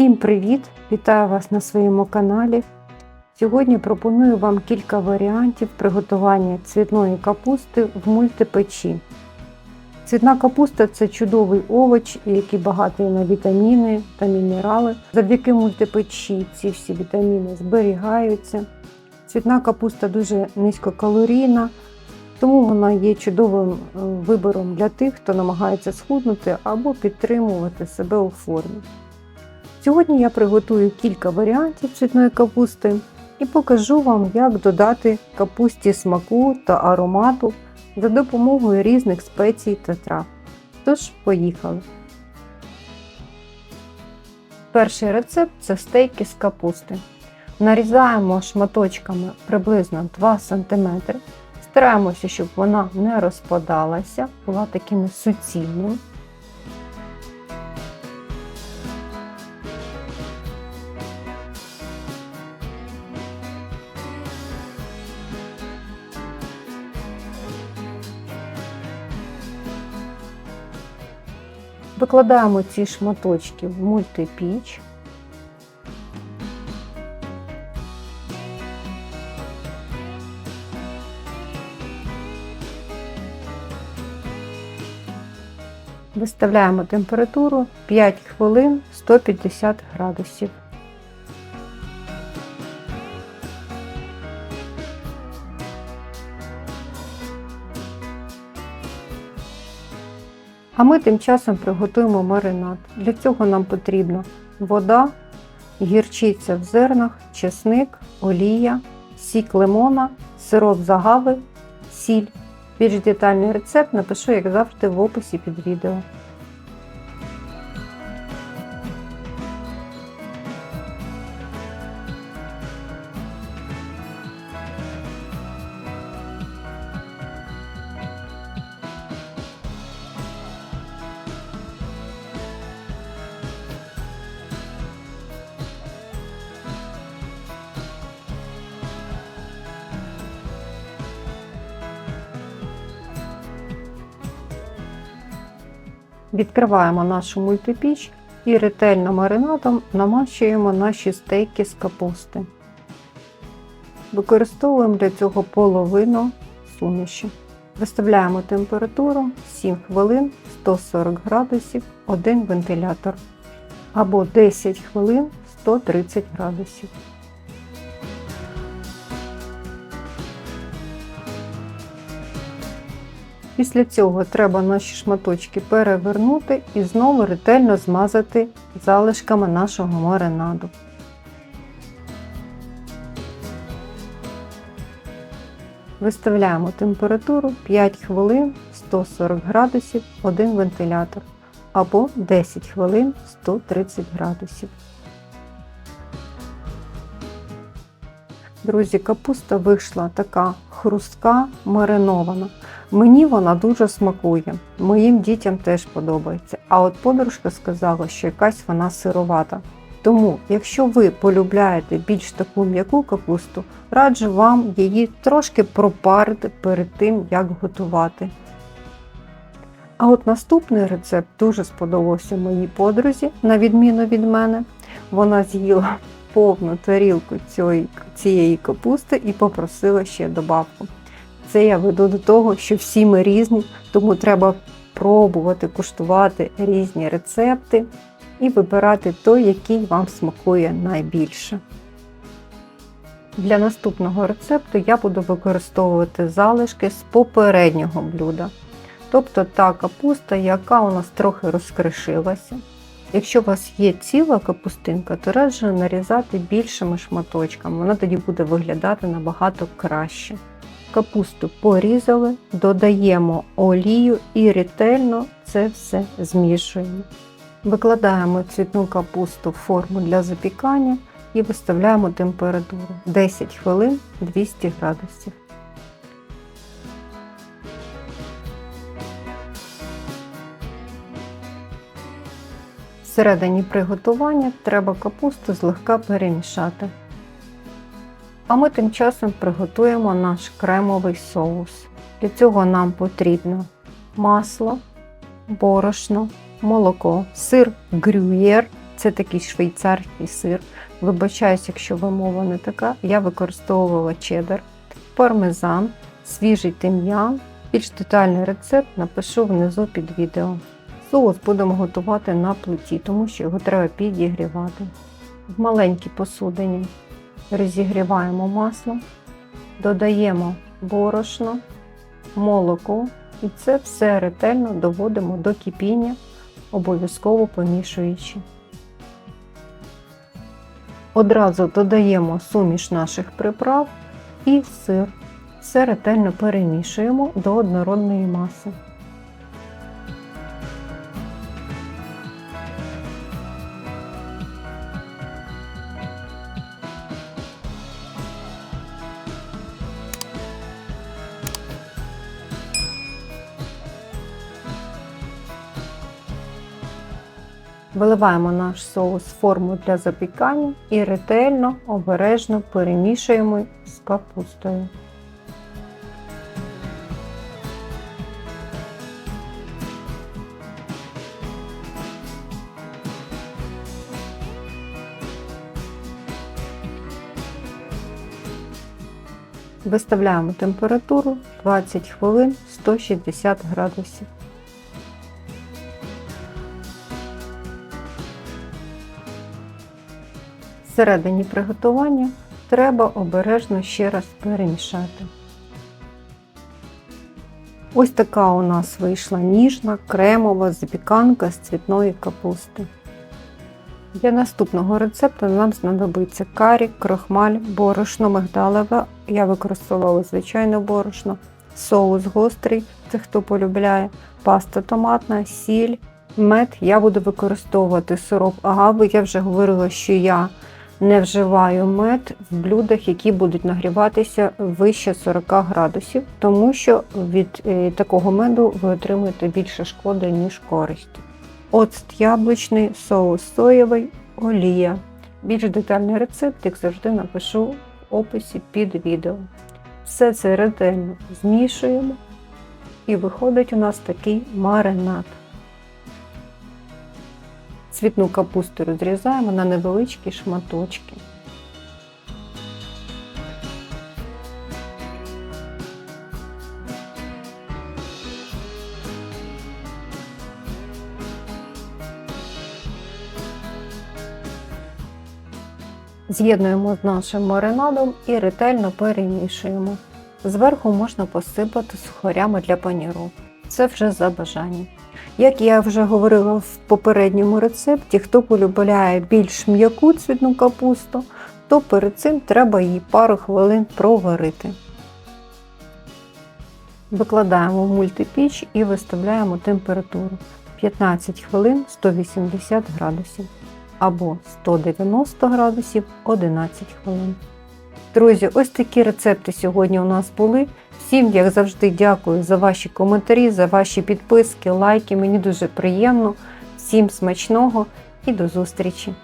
Всім привіт! Вітаю вас на своєму каналі. Сьогодні пропоную вам кілька варіантів приготування цвітної капусти в мультипечі. Цвітна капуста це чудовий овоч, який багатий на вітаміни та мінерали. Завдяки мультипечі ці всі вітаміни зберігаються. Цвітна капуста дуже низькокалорійна, тому вона є чудовим е, вибором для тих, хто намагається схуднути або підтримувати себе у формі. Сьогодні я приготую кілька варіантів цвітної капусти і покажу вам, як додати капусті смаку та аромату за допомогою різних спецій та трав. Тож, поїхали! Перший рецепт це стейки з капусти. Нарізаємо шматочками приблизно 2 см. Стараємося, щоб вона не розпадалася, була такими суцільними. Викладаємо ці шматочки в мультипіч. Виставляємо температуру 5 хвилин 150 градусів. А ми тим часом приготуємо маринад. Для цього нам потрібна вода, гірчиця в зернах, чесник, олія, сік лимона, сироп загави, сіль. Більш детальний рецепт напишу, як завжди, в описі під відео. Відкриваємо нашу мультипіч і ретельно маринадом намащуємо наші стейки з капусти. Використовуємо для цього половину суміші. Виставляємо температуру 7 хвилин 140 градусів 1 вентилятор або 10 хвилин 130 градусів. Після цього треба наші шматочки перевернути і знову ретельно змазати залишками нашого маринаду. Виставляємо температуру 5 хвилин 140 градусів 1 вентилятор або 10 хвилин 130 градусів. Друзі, капуста вийшла така хрустка, маринована. Мені вона дуже смакує, моїм дітям теж подобається. А от подружка сказала, що якась вона сировата. Тому, якщо ви полюбляєте більш таку м'яку капусту, раджу вам її трошки пропарити перед тим, як готувати. А от наступний рецепт дуже сподобався моїй подрузі, на відміну від мене. Вона з'їла повну тарілку цієї, капусти і попросила ще добавку. Це я веду до того, що всі ми різні, тому треба пробувати куштувати різні рецепти і вибирати той, який вам смакує найбільше. Для наступного рецепту я буду використовувати залишки з попереднього блюда. Тобто та капуста, яка у нас трохи розкришилася. Якщо у вас є ціла капустинка, то раджу нарізати більшими шматочками, вона тоді буде виглядати набагато краще. Капусту порізали, додаємо олію і ретельно це все змішуємо. Викладаємо цвітну капусту в форму для запікання і виставляємо температуру 10 хвилин 200 градусів. Всередині приготування треба капусту злегка перемішати. А ми тим часом приготуємо наш кремовий соус. Для цього нам потрібно масло, борошно, молоко, сир грюєр Це такий швейцарський сир. Вибачаюсь, якщо вимова не така. Я використовувала чеддер, пармезан, свіжий тим'ян. Більш детальний рецепт напишу внизу під відео. Соус будемо готувати на плиті, тому що його треба підігрівати. В маленькій посудині розігріваємо масло, додаємо борошно, молоко і це все ретельно доводимо до кипіння, обов'язково помішуючи. Одразу додаємо суміш наших приправ і сир. Все ретельно перемішуємо до однородної маси. Виливаємо наш соус в форму для запікання і ретельно, обережно перемішуємо з капустою. Виставляємо температуру 20 хвилин 160 градусів. Всередині приготування треба обережно ще раз перемішати. Ось така у нас вийшла ніжна кремова запіканка з цвітної капусти. Для наступного рецепту нам знадобиться карі, крохмаль, борошно мигдалеве. Я використовувала звичайне борошно, соус гострий, це хто полюбляє, паста томатна, сіль, мед. Я буду використовувати сироп агави. Я вже говорила, що я не вживаю мед в блюдах, які будуть нагріватися вище 40 градусів, тому що від е, такого меду ви отримуєте більше шкоди, ніж користі. Оцт яблучний, соус соєвий, олія. Більш детальний рецепт, як завжди, напишу в описі під відео. Все це ретельно змішуємо, і виходить у нас такий маринад. Цвітну капусту розрізаємо на невеличкі шматочки. З'єднуємо з нашим маринадом і ретельно перемішуємо. Зверху можна посипати сухарями для паніровки. Це вже за бажанням. Як я вже говорила в попередньому рецепті, хто полюбляє більш м'яку цвітну капусту, то перед цим треба її пару хвилин проварити. Викладаємо в мультипіч і виставляємо температуру 15 хвилин 180 градусів або 190 градусів 11 хвилин. Друзі, ось такі рецепти сьогодні у нас були. Всім, як завжди, дякую за ваші коментарі, за ваші підписки, лайки. Мені дуже приємно. Всім смачного і до зустрічі!